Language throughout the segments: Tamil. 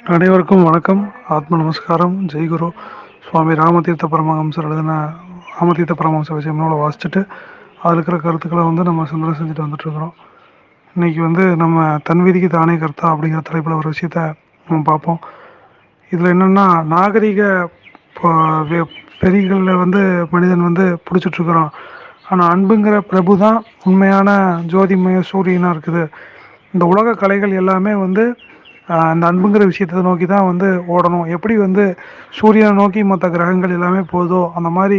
அனைவருக்கும் வணக்கம். ஆத்ம நமஸ்காரம். ஜெய்குரு சுவாமி ராமதீர்த்த பரமஹம்சர் எழுதின ராமதீர்த்த பரமஹம்ச விஷயம் நூலை வாசிச்சுட்டு அதில் இருக்கிற கருத்துக்களை வந்து நம்ம சிந்தனை செஞ்சுட்டு வந்துட்டுருக்குறோம் இன்றைக்கி வந்து நம்ம தன் வீதிக்கு தானே கர்த்தா அப்படிங்கிற தலைப்பில் ஒரு விஷயத்த நம்ம பார்ப்போம். இதில் என்னென்னா நாகரிக பெரிகளில் வந்து மனிதன் வந்து பிடிச்சிட்ருக்குறான் ஆனால் அன்புங்கிற பிரபு தான் உண்மையான ஜோதிமய சூரியனாக இருக்குது. இந்த உலக கலைகள் எல்லாமே வந்து அந்த அன்புங்கிற விஷயத்தை நோக்கி தான் வந்து ஓடணும். எப்படி வந்து சூரியனை நோக்கி மற்ற கிரகங்கள் எல்லாமே போதோ அந்த மாதிரி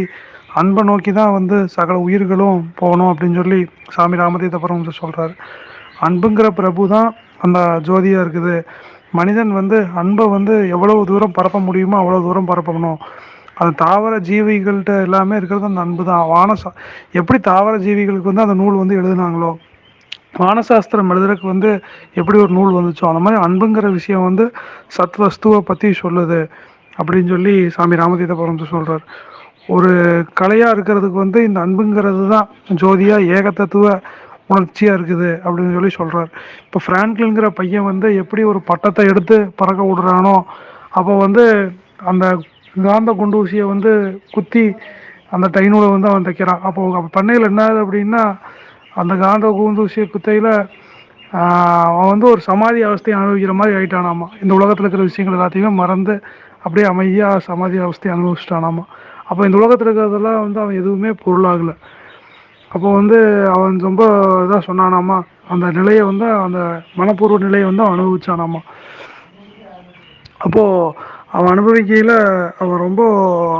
அன்பை நோக்கி தான் வந்து சகல உயிர்களும் போகணும் அப்படின்னு சொல்லி சாமி ராமதீத பரமஹம்சர் சொல்கிறாரு அன்புங்கிற பிரபு தான் அந்த ஜோதியாக இருக்குது. மனிதன் வந்து அன்பை வந்து எவ்வளவு தூரம் பரப்ப முடியுமோ அவ்வளோ தூரம் பரப்பணும். அது தாவர ஜீவிகள்கிட்ட எல்லாமே இருக்கிறது அந்த அன்பு தான் வான எப்படி தாவர ஜீவிகளுக்கு வந்து அந்த நூல் வந்து எழுதுனாங்களோ பானசாஸ்திரம் எழுதுறதுக்கு வந்து எப்படி ஒரு நூல் வந்துச்சோ அந்த மாதிரி அன்புங்கிற விஷயம் வந்து சத் வஸ்துவை பற்றி சொல்லுது அப்படின்னு சொல்லி சாமி ராமதீத பரந்து சொல்கிறார் ஒரு கலையாக இருக்கிறதுக்கு வந்து இந்த அன்புங்கிறது தான் ஜோதியாக ஏகத்தத்துவ உணர்ச்சியாக இருக்குது அப்படின்னு சொல்லி சொல்கிறார் இப்போ ஃப்ராங்க்லின்கிற பையன் வந்து எப்படி ஒரு பட்டத்தை எடுத்து பறக்க விடுறானோ அப்போ வந்து அந்த காந்த குண்டூசியை வந்து குத்தி அந்த டைனூலை வந்து அவன் தைக்கிறான். அப்போ பண்ணையில் என்ன ஆகுது அப்படின்னா அந்த காந்த கூந்தூசிய குத்தையில் அவன் வந்து ஒரு சமாதி அவஸ்தையை அனுபவிக்கிற மாதிரி ஆயிட்டானாமா. இந்த உலகத்தில் இருக்கிற விஷயங்கள் எல்லாத்தையுமே மறந்து அப்படியே அமைதியாக சமாதி அவஸ்தையை அனுபவிச்சிட்டானாமா. அப்போ இந்த உலகத்தில் இருக்கிறதெல்லாம் வந்து அவன் எதுவுமே பொருளாகலை. அப்போ வந்து அவன் ரொம்ப இதாக சொன்னானாமா அந்த நிலையை வந்து அந்த மனப்பூர்வ நிலையை வந்து அவன் அனுபவிச்சானாமா. அப்போது அவன் அனுபவிக்கையில் அவன் ரொம்ப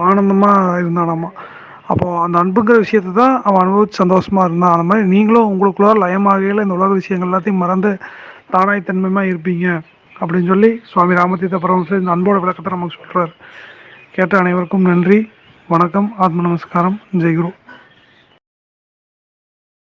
ஆனந்தமாக இருந்தானாமா. அப்போது அந்த அன்புங்கிற விஷயத்தை தான் அவன் அனுபவிச்சு சந்தோஷமாக இருந்தான். அந்த மாதிரி நீங்களும் உங்களுக்குள்ள லயமாகையில் இந்த உலக விஷயங்கள் எல்லாத்தையும் மறந்து தானாய் தன்மையாக இருப்பீங்க அப்படின்னு சொல்லி சுவாமி ராமதீர்த்த பரமஹம்சர் இந்த அன்போட விளக்கத்தை நமக்கு சொல்கிறார் கேட்ட அனைவருக்கும் நன்றி. வணக்கம். ஆத்ம நமஸ்காரம். ஜெய்குரு.